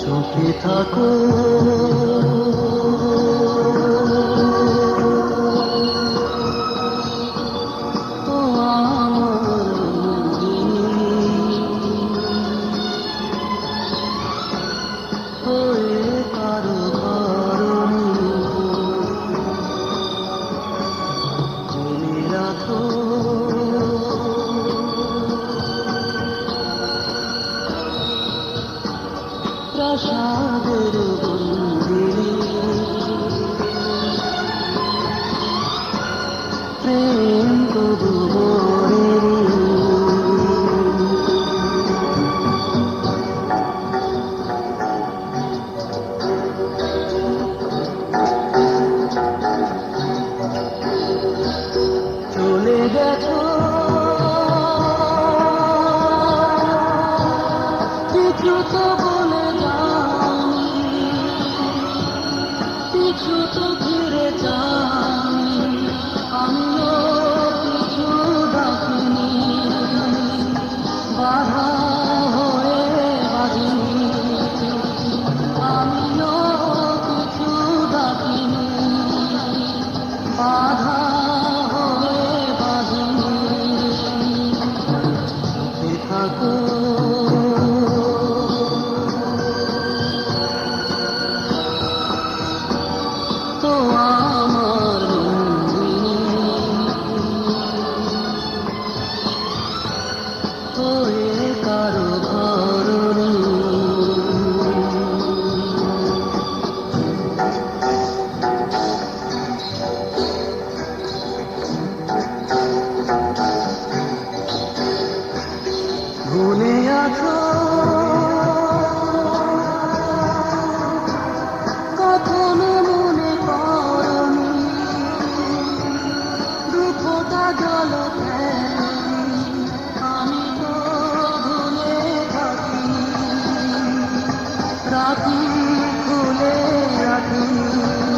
চোখে থাকো। প্রেম গো চলে গেছো কিছু তো বলে যা কিছু তো ফিরে যাও। 아. আগুন খুলে আগুন